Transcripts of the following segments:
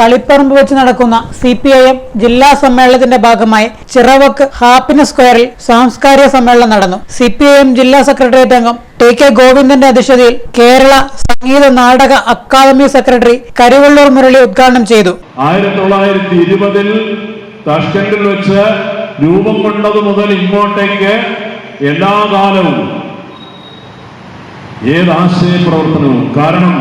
തളിപ്പറമ്പ് വെച്ച് നടക്കുന്ന C P I M ജില്ലാ സമ്മേളനത്തിന്റെ ഭാഗമായി ചിറവക്ക് ഹാപ്പിനസ് സ്ക്വയറിൽ സാംസ്കാരിക സമ്മേളനം നടന്നു. സി പി ഐ എം ജില്ലാ സെക്രട്ടേറിയറ്റ് അംഗം ടി കെ ഗോവിന്ദന്റെ അധ്യക്ഷതയിൽ കേരള സംഗീത നാടക അക്കാദമി സെക്രട്ടറി കരുവള്ളൂർ മുരളി ഉദ്ഘാടനം ചെയ്തു. ആയിരത്തി വെച്ച് രൂപം കൊണ്ടത് മുതൽ ഇങ്ങോട്ടേക്ക് എല്ലാ കാലവും ഏത് ആശയ പ്രവർത്തനവും കാരണം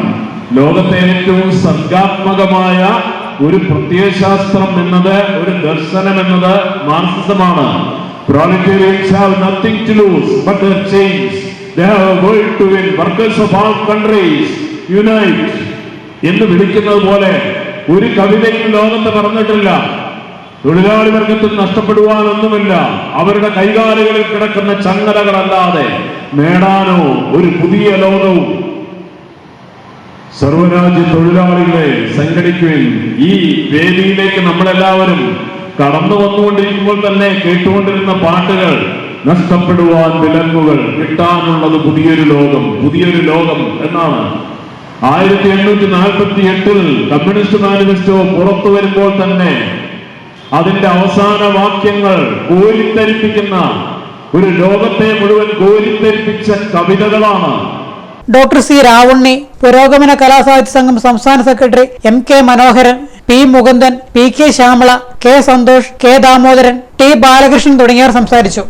ലോകത്തെ ഏറ്റവും സർഗാത്മകമായ ഒരു പ്രത്യയശാസ്ത്രം എന്നത് ഒരു ദർശനം എന്നത് മാർസിസമാണ്. Nothing to lose but. They have to workers of unite എന്ന് വിളിക്കുന്നത് പോലെ ഒരു കവിതയും ലോകത്ത് പറഞ്ഞിട്ടില്ല. തൊഴിലാളി വർഗത്തിൽ നഷ്ടപ്പെടുവാനൊന്നുമില്ല. അവരുടെ കൈകാലുകളിൽ കിടക്കുന്ന ചങ്ങലകളല്ലാതെ നേടാനോ ഒരു പുതിയ ലോകവും സർവരാജ്യ തൊഴിലാളികളെ സംഘടിക്കുകയും ഈ വേദിയിലേക്ക് നമ്മളെല്ലാവരും കടന്നു വന്നുകൊണ്ടിരിക്കുമ്പോൾ തന്നെ കേട്ടുകൊണ്ടിരുന്ന പാട്ടുകൾ നഷ്ടപ്പെടുവാൻ വിലങ്ങുകൾ കിട്ടാനുള്ളത് പുതിയൊരു ലോകം പുതിയൊരു ലോകം എന്നാണ്. ആയിരത്തി എണ്ണൂറ്റി നാൽപ്പത്തി എട്ടിൽ കമ്മ്യൂണിസ്റ്റ് മാനിഫെസ്റ്റോ പുറത്തു വരുമ്പോൾ തന്നെ അതിന്റെ അവസാന വാക്യങ്ങൾ കോരിത്തരിപ്പിക്കുന്ന ഒരു ലോകത്തെ മുഴുവൻ കോരിത്തരിപ്പിച്ച കവിതകളാണ്. ഡോക്ടർ സി രാവുണ്ണി പുരോഗമന കലാസാഹിത്യ സംഘം സംസ്ഥാന secretary M K Manoharan P Mukundan P K Shyamala K Santhosh K Damodaran T Balakrishnan തുടങ്ങിയവർ സംസാരിച്ചു.